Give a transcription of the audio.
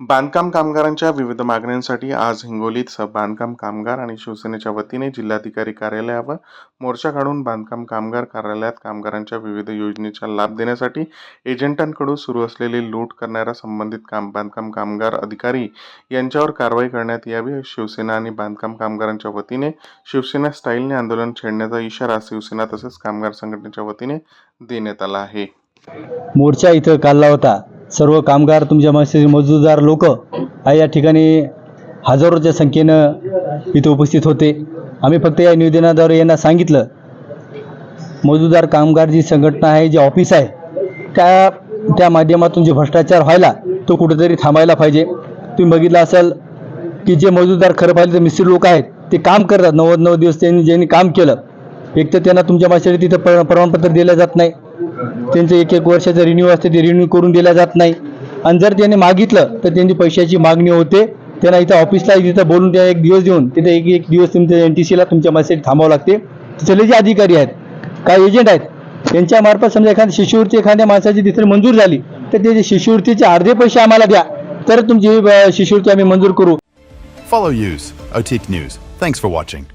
बांधकाम कामगारांच्या विविध मागण्यांसाठी आज हिंगोलीत स- बांधकाम कामगार आणि शिवसेनेच्या वतीने जिल्हाधिकारी कार्यालयावर मोर्चा काढून बांधकाम कामगार कार्यालयात कामगारांच्या विविध योजनेचा लाभ देण्यासाठी एजंटांकडून सुरू असलेली लूट करणाऱ्या संबंधित काम बांधकाम कामगार अधिकारी यांच्यावर कारवाई करण्यात यावी. शिवसेना आणि बांधकाम कामगारांच्या वतीने शिवसेना स्टाईलने आंदोलन छेडण्याचा इशारा शिवसेना तसेच कामगार संघटनेच्या वतीने देण्यात आला आहे. मोर्चा इथं काढला होता. सर्व कामगार तुमच्या मस्त मजूरदार लोक या ठिकाणी हजारोच्या संख्येनं इथं उपस्थित होते. आम्ही फक्त या निवेदनाद्वारे यांना सांगितलं मजूरदार कामगार जी संघटना आहे जे ऑफिस आहे त्या त्या माध्यमातून जे भ्रष्टाचार व्हायला तो कुठेतरी थांबायला पाहिजे. तुम्ही बघितलं असाल की जे मजूरदार खरं पाहिजे तर मिस्त्री लोक आहेत ते काम करतात. नव्वद नऊ दिवस त्यांनी ज्यांनी काम केलं एक तर त्यांना तुमच्या माझ्यासाठी तिथं प्र प्रमाणपत्र दिलं जात नाही. त्यांचं एक एक वर्षाचं रिन्यू असते ते रिन्यू करून दिलं जात नाही आणि जर त्यांनी मागितलं तर त्यांची पैशाची मागणी होते त्यांना इथं ऑफिसला तिथं बोलून त्या एक दिवस देऊन तिथे एक एक दिवस तुमच्या एन टी सीला तुमच्या मेसेज थांबावं लागते तिथले जे अधिकारी आहेत काय एजंट आहेत त्यांच्या मार्फत समजा एखाद्या शिष्यवृत्ती एखाद्या माणसाची तिथे मंजूर झाली तर त्याचे शिष्यवृत्तीचे अर्धे पैसे आम्हाला द्या तर तुमची शिष्यवृत्ती आम्ही मंजूर करू Follow Use, Otik News. Thanks for watching.